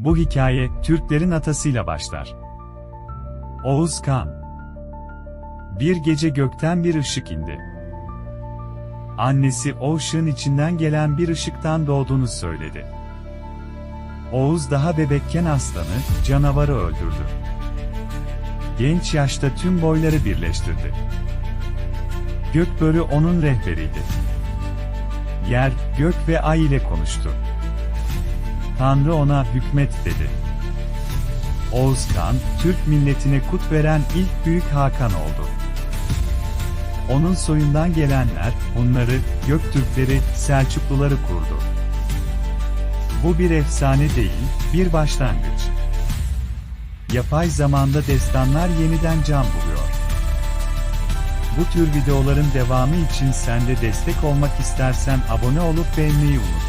Bu hikaye, Türklerin atasıyla başlar. Oğuz Kan Bir gece gökten bir ışık indi. Annesi o ışığın içinden gelen bir ışıktan doğduğunu söyledi. Oğuz daha bebekken aslanı, canavarı öldürdü. Genç yaşta tüm boyları birleştirdi. Gökbörü onun rehberiydi. Yer, gök ve ay ile konuştu. Tanrı ona hükmet dedi. Oğuz Kan, Türk milletine kut veren ilk büyük Hakan oldu. Onun soyundan gelenler, Hunları, Göktürkleri, Selçukluları kurdu. Bu bir efsane değil, bir başlangıç. Yapay zamanda destanlar yeniden can buluyor. Bu tür videoların devamı için sen de destek olmak istersen abone olup beğenmeyi unutma.